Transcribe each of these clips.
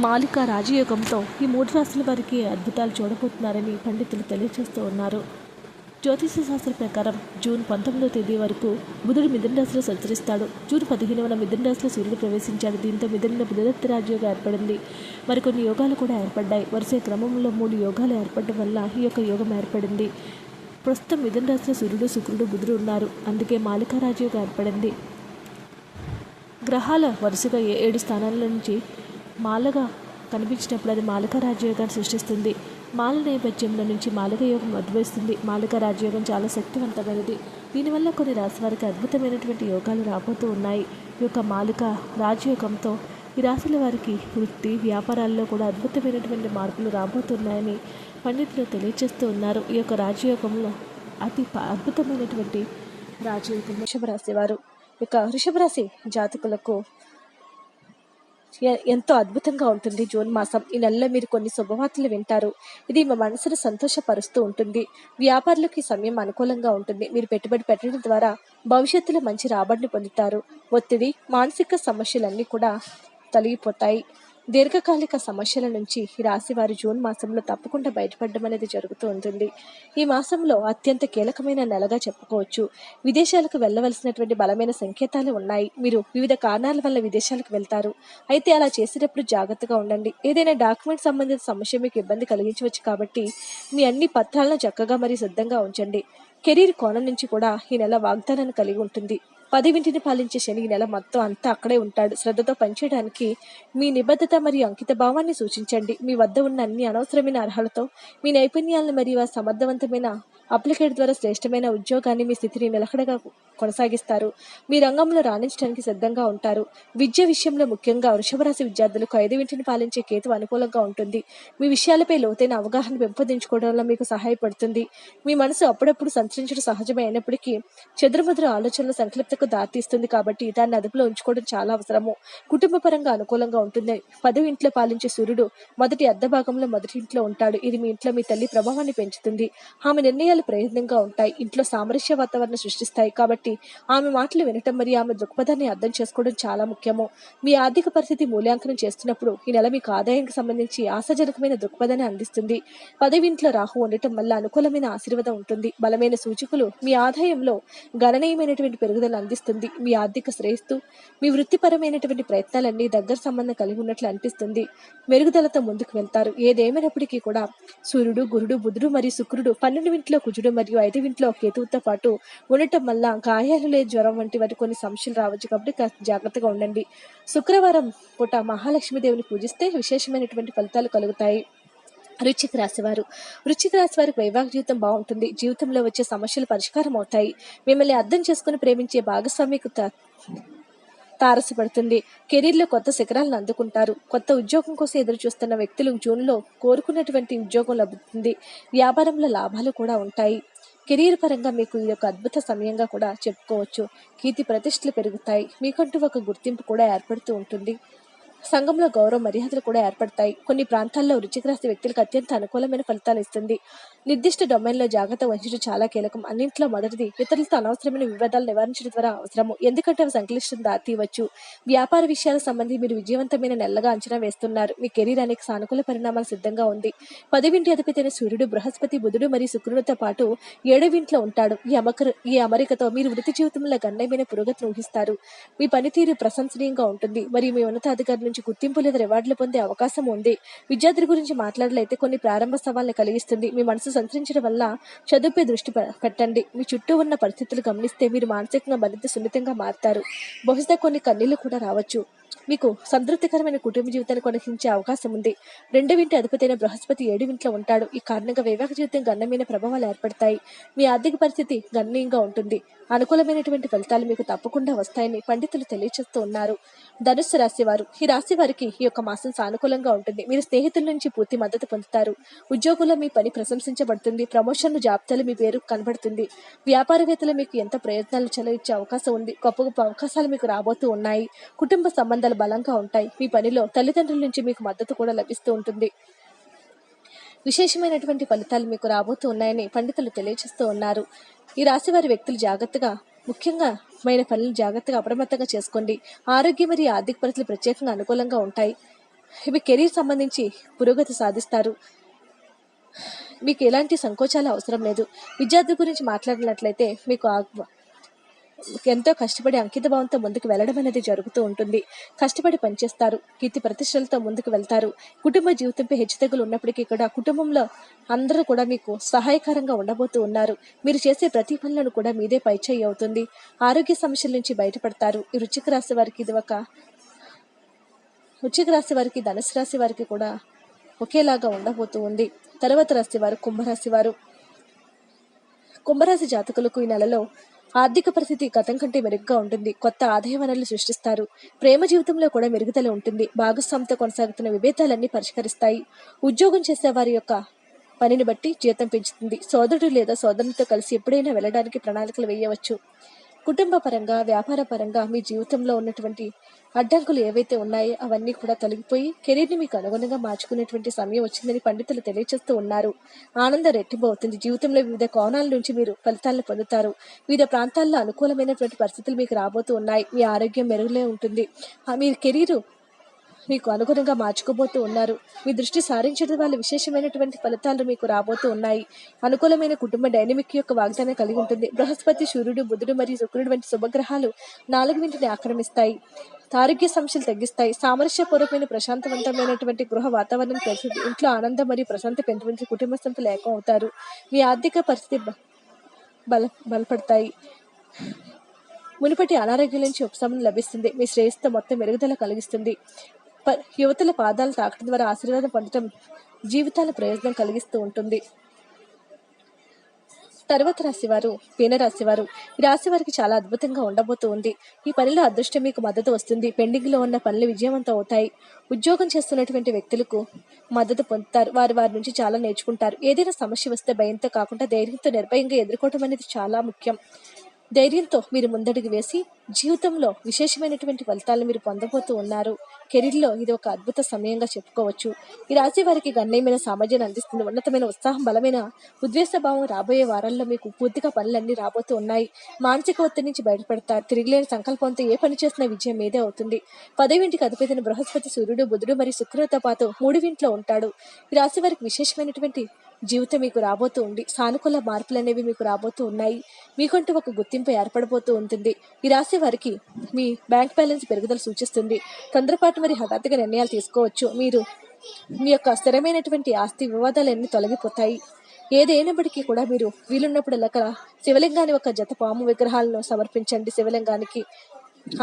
మాలిక రాజయోగంతో ఈ మూడు రాశుల వారికి అద్భుతాలు చూడబోతున్నారని పండితులు తెలియజేస్తూ ఉన్నారు. జ్యోతిష శాస్త్ర ప్రకారం జూన్ పంతొమ్మిదవ తేదీ వరకు బుధుడు మిథున రాశిలో సంచరిస్తాడు. జూన్ పదిహేనవన మిథున రాశిలో సూర్యుడు ప్రవేశించాడు. దీంతో మిథున బుధదత్త రాజయోగం ఏర్పడింది. మరికొన్ని యోగాలు కూడా ఏర్పడ్డాయి. వరుస క్రమంలో మూడు యోగాలు ఏర్పడడం వల్ల ఈ యొక్క యోగం ఏర్పడింది. ప్రస్తుతం మిథున రాశిలో సూర్యుడు శుక్రుడు బుధుడు ఉన్నారు. అందుకే మాలికా రాజయోగం ఏర్పడింది. గ్రహాల వరుసగా ఏడు స్థానాల నుంచి మాలగా కనిపించినప్పుడు అది మాలక రాజయోగాన్ని సృష్టిస్తుంది. మాల నేపథ్యంలో నుంచి మాలక యోగం ఉద్భవిస్తుంది మాలక రాజయోగం చాలా శక్తివంతమైనది. దీనివల్ల కొన్ని రాశి వారికి అద్భుతమైనటువంటి యోగాలు రాబోతూ ఉన్నాయి. ఈ యొక్క మాలిక రాజయోగంతో ఈ రాశుల వారికి వృత్తి వ్యాపారాల్లో కూడా అద్భుతమైనటువంటి మార్పులు రాబోతున్నాయని పండితులు తెలియజేస్తూ ఉన్నారు. ఈ యొక్క రాజయోగంలో అతి అద్భుతమైనటువంటి రాజయోగం వృషభ రాశి వారు. ఇక వృషభ రాశి జాతకులకు ఎంతో అద్భుతంగా ఉంటుంది జూన్ మాసం. ఈ నెలలో మీరు కొన్ని శుభవార్తలు వింటారు. ఇది మీ మనసును సంతోషపరుస్తూ ఉంటుంది. వ్యాపారులకు ఈ సమయం అనుకూలంగా ఉంటుంది. మీరు పెట్టుబడి పెట్టడం ద్వారా భవిష్యత్తులో మంచి రాబడిని పొందుతారు. ఒత్తిడి మానసిక సమస్యలన్నీ కూడా తొలగిపోతాయి. దీర్ఘకాలిక సమస్యల నుంచి ఈ రాశి వారు జూన్ మాసంలో తప్పకుండా బయటపడడం అనేది జరుగుతూ ఉంటుంది. ఈ మాసంలో అత్యంత కీలకమైన నెలగా చెప్పుకోవచ్చు. విదేశాలకు వెళ్ళవలసినటువంటి బలమైన సంకేతాలు ఉన్నాయి. మీరు వివిధ కారణాల వల్ల విదేశాలకు వెళ్తారు. అయితే అలా చేసేటప్పుడు జాగ్రత్తగా ఉండండి. ఏదైనా డాక్యుమెంట్ సంబంధిత సమస్య మీకు ఇబ్బంది కలిగించవచ్చు కాబట్టి మీ అన్ని పత్రాలను చక్కగా మరియు సిద్ధంగా ఉంచండి. కెరీర్ కోణం నుంచి కూడా ఈ నెల వాగ్దానాన్ని కలిగి ఉంటుంది. పదివింటిని పాలించే శని నెల మొత్తం అంతా అక్కడే ఉంటాడు. శ్రద్ధతో పనిచేయడానికి మీ నిబద్ధత మరియు అంకిత భావాన్ని సూచించండి. మీ వద్ద ఉన్న అన్ని అనవసరమైన అర్హలతో మీ నైపుణ్యాలను మరియు ఆ సమర్థవంతమైన అప్లికేట్ ద్వారా శ్రేష్టమైన ఉద్యోగాన్ని మీ స్థితిని నిలకడగా కొనసాగిస్తారు. మీ రంగంలో రాణించడానికి సిద్ధంగా ఉంటారు. విద్య విషయంలో ముఖ్యంగా వృషభరాశి విద్యార్థులకు ఐదు వింటిని పాలించే కేతు అనుకూలంగా ఉంటుంది. మీ విషయాలపై లోతైన అవగాహన పెంపొందించుకోవడంలో మీకు సహాయపడుతుంది. మీ మనసు అప్పుడప్పుడు సంచరించడం సహజమే అయినప్పటికీ చెదురుమదురు ఆలోచనల సంక్లిప్తకు దారితీస్తుంది కాబట్టి దాన్ని అదుపులో ఉంచుకోవడం చాలా అవసరము. కుటుంబ పరంగా అనుకూలంగా ఉంటుంది. పదవి ఇంట్లో పాలించే సూర్యుడు మొదటి అర్ధ భాగంలో మొదటి ఇంట్లో ఉంటాడు. ఇది మీ ఇంట్లో మీ తల్లి ప్రభావాన్ని పెంచుతుంది. ఆమె నిర్ణయాలు ప్రయోజనంగా ఉంటాయి. ఇంట్లో సామరస్య వాతావరణం సృష్టిస్తాయి కాబట్టి ఆమె మాటలు వినటం మరియు ఆమె దృక్పథాన్ని అర్థం చేసుకోవడం చాలా ముఖ్యము. మీ ఆర్థిక పరిస్థితి మూల్యాంకనం చేస్తున్నప్పుడు ఈ నెల మీకు ఆదాయానికి సంబంధించి ఆశాజనకమైన దృక్పథాన్ని అందిస్తుంది. పదవి ఇంట్లో రాహు ఉండటం వల్ల అనుకూలమైన ఆశీర్వాదం ఉంటుంది. బలమైన సూచికలు మీ ఆదాయంలో గణనీయమైనటువంటి పెరుగుదల అందిస్తుంది. మీ ఆర్థిక శ్రేయస్సు మీ వృత్తిపరమైనటువంటి ప్రయత్నాలన్నీ దగ్గర సంబంధం కలిగి ఉన్నట్లు అనిపిస్తుంది. మెరుగుదలతో ముందుకు వెళ్తారు. ఏదేమైనప్పటికీ కూడా సూర్యుడు గురుడు బుధుడు మరియు శుక్రుడు పన్నెండు ఇంట్లో కుజుడు మరియు ఐదు ఇంట్లో కేతువుతో పాటు ఉండటం వల్ల గాయాలు లేదా జ్వరం వంటి వాటి కొన్ని సమస్యలు రావచ్చు కాబట్టి కాస్త జాగ్రత్తగా ఉండండి. శుక్రవారం పూట మహాలక్ష్మీదేవిని పూజిస్తే విశేషమైనటువంటి ఫలితాలు కలుగుతాయి. వృశ్చిక రాశివారు వృశ్చిక రాశి వారికి వైవాహిక జీవితం బాగుంటుంది. జీవితంలో వచ్చే సమస్యలు పరిష్కారం అవుతాయి. మిమ్మల్ని అర్థం చేసుకుని ప్రేమించే భాగస్వామికి తారసపడుతుంది. కెరీర్లో కొత్త శిఖరాలను అందుకుంటారు. కొత్త ఉద్యోగం కోసం ఎదురు చూస్తున్న వ్యక్తులు జూన్లో కోరుకున్నటువంటి ఉద్యోగం లభిస్తుంది. వ్యాపారంలో లాభాలు కూడా ఉంటాయి. కెరీర్ పరంగా మీకు ఇది ఒక అద్భుత సమయంగా కూడా చెప్పుకోవచ్చు. కీర్తి ప్రతిష్టలు పెరుగుతాయి. మీకంటూ ఒక గుర్తింపు కూడా ఏర్పడుతూ ఉంటుంది. సంఘంలో గౌరవ మర్యాదలు కూడా ఏర్పడతాయి. కొన్ని ప్రాంతాల్లో వృచ్చిక రాశి వ్యక్తులకు అత్యంత అనుకూలమైన ఫలితాలు ఇస్తుంది. నిర్దిష్ట డొమైన్లో జాగ్రత్త వహించడం చాలా కీలకం. అన్నింటిలో మొదటిది ఇతరులతో అనవసరమైన వివాదాలు నివారించడం ద్వారా అవసరము. ఎందుకంటే అవి సంక్లిష్టం దాతీయవచ్చు వ్యాపార విషయాల సంబంధించి మీరు విజయవంతమైన నెలగా అంచనా వేస్తున్నారు. మీ కెరీర్ అనేక సానుకూల పరిణామాలు సిద్ధంగా ఉంది. పదివింటి అధిపతి సూర్యుడు బృహస్పతి బుధుడు మరియు శుక్రుడితో పాటు ఏడవింట్లో ఉంటాడు. ఈ అమకర ఈ అమరికతో మీరు వృత్తి జీవితంలో గణనీయమైన పురోగతిని ఊహిస్తారు. మీ పనితీరు ప్రశంసనీయంగా ఉంటుంది. మరియు మీ ఉన్నతాధికారి నుంచి గుర్తింపు లేదా రివార్డులు పొందే అవకాశం ఉంది. విద్యార్థుల గురించి మాట్లాడలైతే కొన్ని ప్రారంభ సవాళ్ళని కలిగిస్తుంది. మీ మనసు సంచరించడం వల్ల చదువుపై దృష్టి పెట్టండి. మీ చుట్టూ ఉన్న పరిస్థితులు గమనిస్తే మీరు మానసికంగా మరింత సున్నితంగా మారుతారు. బహుశా కొన్ని కన్నీళ్ళు కూడా రావచ్చు. మీకు సంతృప్తికరమైన కుటుంబ జీవితాన్ని కొనసాగించే అవకాశం ఉంది. రెండు వింటి అధిపతైన బృహస్పతి ఏడు ఇంట్లో ఉంటాడు. ఈ కారణంగా వైవాహిక జీవితం గణనీయమైన ప్రభావాలు ఏర్పడతాయి. మీ ఆర్థిక పరిస్థితి గణనీయంగా ఉంటుంది. అనుకూలమైనటువంటి ఫలితాలు మీకు తప్పకుండా వస్తాయని పండితులు తెలియజేస్తూ ఉన్నారు. ధనుస్సు రాశి వారు ఈ రాశి వారికి ఈ యొక్క మాసం సానుకూలంగా ఉంటుంది. మీరు స్నేహితుల నుంచి పూర్తి మద్దతు పొందుతారు. ఉద్యోగుల మీ పని ప్రశంసించబడుతుంది ప్రమోషన్లు జాబితాలు మీ పేరు కనబడుతుంది. వ్యాపారవేత్తలు మీకు ఎంత ప్రయత్నాలు చెలవిచ్చే అవకాశం ఉంది. గొప్ప గొప్ప అవకాశాలు మీకు రాబోతూ ఉన్నాయి. కుటుంబ సంబంధాలు బలంగా ఉంటాయి. మీ పనిలో తల్లిదండ్రుల నుంచి మీకు మద్దతు కూడా లభిస్తూ ఉంటుంది. విశేషమైనటువంటి ఫలితాలు మీకు రాబోతూ ఉన్నాయని పండితులు తెలియజేస్తూ ఉన్నారు. ఈ రాశి వారి వ్యక్తులు జాగ్రత్తగా ముఖ్యంగా మైన పనులు జాగ్రత్తగా అప్రమత్తంగా చేసుకోండి. ఆరోగ్య మరియు ఆర్థిక పరిస్థితులు ప్రత్యేకంగా అనుకూలంగా ఉంటాయి. మీ కెరీర్ సంబంధించి పురోగతి సాధిస్తారు. మీకు ఎలాంటి సంకోచాలు అవసరం లేదు. విద్యార్థి గురించి మాట్లాడినట్లయితే మీకు ఆ- ఎంతో కష్టపడి అంకిత భావంతో ముందుకు వెళ్ళడం అనేది జరుగుతూ ఉంటుంది. కష్టపడి పనిచేస్తారు. కీర్తి ప్రతిష్టలతో ముందుకు వెళ్తారు. కుటుంబ జీవితంపై హెచ్చుతగ్గులు ఉన్నప్పటికీ కూడా కుటుంబంలో అందరూ కూడా మీకు సహాయకరంగా ఉండబోతూ ఉన్నారు. మీరు చేసే ప్రతి పనులను కూడా మీదే పైచేయి అవుతుంది. ఆరోగ్య సమస్యల నుంచి బయటపడతారు. ఈ వృచ్చిక రాశి వారికి ఇది ఒక వృచ్చిక రాశి వారికి ధనుసు రాశి వారికి కూడా ఒకేలాగా ఉండబోతూ ఉంది. తర్వాత రాశి వారు కుంభరాశి వారు కుంభరాశి జాతకులకు ఈ నెలలో ఆర్థిక పరిస్థితి గతం కంటే మెరుగ్గా ఉంటుంది. కొత్త ఆదాయ వనరులు సృష్టిస్తారు. ప్రేమ జీవితంలో కూడా మెరుగుదల ఉంటుంది. భాగస్వామితో కొనసాగుతున్న విభేదాలన్నీ పరిష్కరిస్తాయి. ఉద్యోగం చేసే వారి యొక్క పనిని బట్టి జీతం పెంచుతుంది. సోదరుడు లేదా సోదరునితో కలిసి ఎప్పుడైనా వెళ్ళడానికి ప్రణాళికలు వేయవచ్చు. కుటుంబ పరంగా వ్యాపార పరంగా మీ జీవితంలో ఉన్నటువంటి అడ్డంకులు ఏవైతే ఉన్నాయో అవన్నీ కూడా తొలగిపోయి కెరీర్ని మీకు అనుగుణంగా మార్చుకునేటువంటి సమయం వచ్చిందని పండితులు తెలియజేస్తూ ఉన్నారు. ఆనందం రెట్టింపు అవుతుంది. జీవితంలో వివిధ కోణాల నుంచి మీరు ఫలితాలను పొందుతారు. వివిధ ప్రాంతాల్లో అనుకూలమైనటువంటి పరిస్థితులు మీకు రాబోతూ ఉన్నాయి. మీ ఆరోగ్యం మెరుగులే ఉంటుంది. ఆ మీ కెరీరు మీకు అనుగుణంగా మార్చుకోబోతూ ఉన్నారు. మీ దృష్టి సారించడం వల్ల విశేషమైనటువంటి ఫలితాలు మీకు రాబోతూ ఉన్నాయి. అనుకూలమైన కుటుంబ డైనమిక్ యొక్క వాగ్దానం కలిగి ఉంటుంది. బృహస్పతి సూర్యుడు బుధుడు మరియు శుక్రుడు వంటి శుభగ్రహాలు నాలుగుమింటిని ఆక్రమిస్తాయి. ఆరోగ్య సమస్యలు తగ్గిస్తాయి. సామరస్యపూర్వకమైన ప్రశాంతవంతమైనటువంటి గృహ వాతావరణం పెరుగుతుంది ఇంట్లో ఆనందం మరియు ప్రశాంత పెంచుకుంటే కుటుంబ సంస్థలు ఏకం అవుతారు మీ ఆర్థిక పరిస్థితి బ- బల బలపడతాయి. మునుపటి అనారోగ్యం నుంచి ఉపశమనం లభిస్తుంది. మీ శ్రేయస్సు మొత్తం మెరుగుదల కలిగిస్తుంది. యువతుల పాదాలు తాకడం ద్వారా ఆశీర్వాదం పొందడం జీవితాల ప్రయోజనం కలిగిస్తూ ఉంటుంది. తర్వాత రాశివారు మీన రాశివారు ఈ రాశి వారికి చాలా అద్భుతంగా ఉండబోతూ ఉంది. ఈ పనిలో అదృష్టం మీకు మద్దతు వస్తుంది. పెండింగ్లో ఉన్న పనులు విజయవంతం అవుతాయి. ఉద్యోగం చేస్తున్నటువంటి వ్యక్తులకు మద్దతు పొందుతారు. వారు వారి నుంచి చాలా నేర్చుకుంటారు. ఏదైనా సమస్య వస్తే భయంతో కాకుండా ధైర్యంతో నిర్భయంగా ఎదుర్కోవడం అనేది చాలా ముఖ్యం. ధైర్యంతో మీరు ముందడుగు వేసి జీవితంలో విశేషమైనటువంటి ఫలితాలను మీరు పొందబోతూ ఉన్నారు. కెరీర్లో ఇది ఒక అద్భుత సమయంగా చెప్పుకోవచ్చు. ఈ రాశి వారికి గణనీయమైన సామర్థ్యాన్ని అందిస్తుంది ఉన్నతమైన ఉత్సాహం బలమైన ఉద్వేశభావం రాబోయే వారాల్లో మీకు పూర్తిగా పనులన్నీ రాబోతూ ఉన్నాయి. మానసిక ఒత్తిడి నుంచి బయటపడతారు. తిరిగిలేని సంకల్పంతో ఏ పని చేసినా విజయం మీదే అవుతుంది. పదవింటికి అధిపతిని బృహస్పతి సూర్యుడు బుధుడు మరియు శుక్రుడితో పాటు మూడువింట్లో ఉంటాడు. ఈ రాశి వారికి విశేషమైనటువంటి జీవితం మీకు రాబోతూ ఉంది. సానుకూల మార్పులు అనేవి మీకు రాబోతూ ఉన్నాయి. మీకంటూ ఒక గుర్తింపు ఏర్పడబోతూ ఉంటుంది. ఈ రాశి వారికి మీ బ్యాంక్ బ్యాలెన్స్ పెరుగుదల సూచిస్తుంది. తొందరపాటు మరి హఠాత్తుగా నిర్ణయాలు తీసుకోవచ్చు. మీరు మీ యొక్క స్థిరమైనటువంటి ఆస్తి వివాదాలన్నీ తొలగిపోతాయి. ఏదైనప్పటికీ కూడా మీరు వీలున్నప్పుడల్లా అక్కడ శివలింగాన్ని ఒక జత పాము విగ్రహాలను సమర్పించండి శివలింగానికి.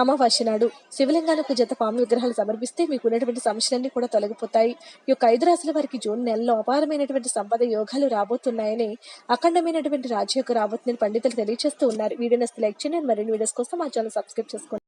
అమావాస్య నాడు శివలింగానికి జత పాము విగ్రహాలు సమర్పిస్తే మీకు ఉన్నటువంటి సమస్యలన్నీ కూడా తొలగిపోతాయి. ఈ యొక్క ఐదు రాశుల వారికి జూన్ నెలలో అపారమైనటువంటి సంపద యోగాలు రాబోతున్నాయని అఖండమైనటువంటి రాజ్యం రాబోతుందని పండితులు తెలియజేస్తూ ఉన్నారు. వీడియో నస్తే లైక్ చేయండి మరిన్ని వీడియోస్ కోసం మా ఛానల్ సబ్స్క్రైబ్ చేసుకోండి.